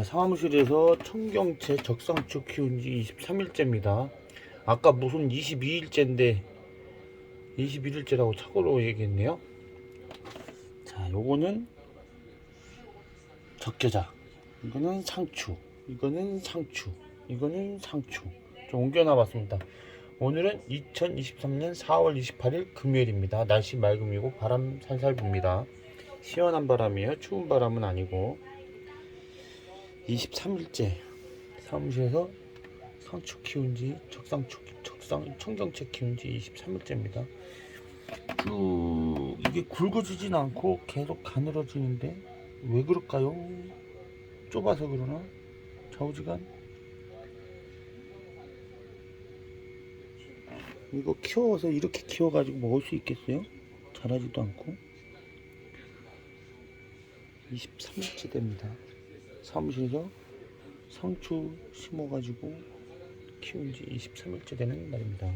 자, 사무실에서 청경채 적상추 키운 지 23일째입니다. 아까 무슨 22일째인데 21일째라고 착오로 얘기했네요. 자, 요거는 적게자. 이거는 상추. 이거는 상추. 이거는 상추. 좀 옮겨놔 봤습니다. 오늘은 2023년 4월 28일 금요일입니다. 날씨 맑음이고 바람 살살 붑니다. 시원한 바람이에요. 추운 바람은 아니고 23일째 사무실에서 상추 키운지 적상추 적상 청경채 키운지 23일째입니다. 쭉 이게 굵어지진 않고 계속 가늘어지는데 왜 그럴까요? 좁아서 그러나 좌우지간 이거 키워서 이렇게 키워가지고 먹을 수 있겠어요? 자라지도 않고 23일째 됩니다. 사무실에서 상추 심어가지고 키운 지 23일째 되는 날입니다.